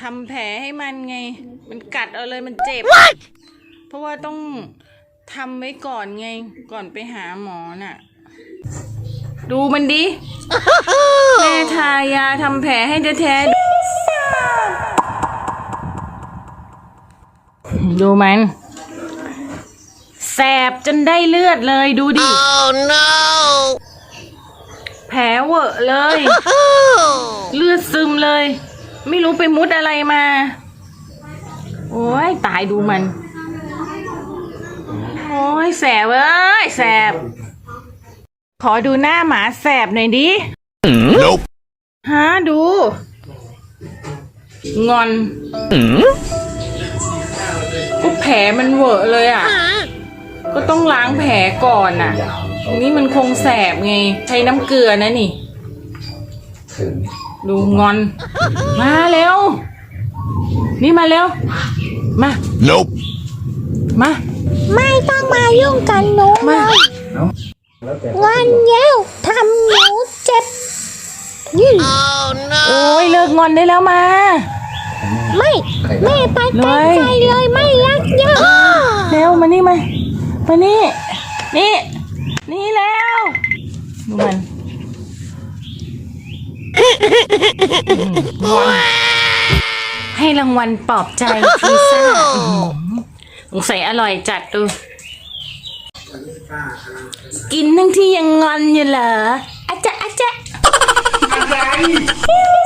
ทำแผลให้มันไง มันกัดเอาเลยมันเจ็บ เพราะว่าต้องทำไว้ก่อนไง ก่อนไปหาหมอน่ะ ดูมันดิ แม่ทายาทำแผลให้แท้ๆดูมัน แสบจนได้เลือดเลยดูดิ Oh no! แผลเวอะเลย เลือดซึมเลย ไม่รู้ไปมุดอะไรมา โอ้ยตายดูมัน โอ้ยแสบเอ้ยแสบ ขอดูหน้าหมาแสบหน่อยดิ Nope. ฮะดู งอนก็แผลมันเวอะเลยอะ ก็ต้องล้างแผลก่อนอะ นี่มันคงแสบไง ใช้น้ำเกลือนะนี่ดูง อน มาเร็ว นี่มาเร็ว มา Nope. มา ไม่ต้องมายุ่งกันหนูมา งอนเย้วทำหนูเจ็บนี่ Oh no! โอ้ยเลิกงอนได้แล้วมา ไม่แม่ไปไกลๆเลยไม่รักเยอะเร็วมานี่มามานี่ นี่ นี่แล้วดูมันงอน ให้รางวัลปลอบใจพิซซ่าอื้อหือสงสัยอร่อยจัดดู กินทั้งที่ยังงอนอยู่เหรออาจ๊ะอาจ๊ะพิซซ่า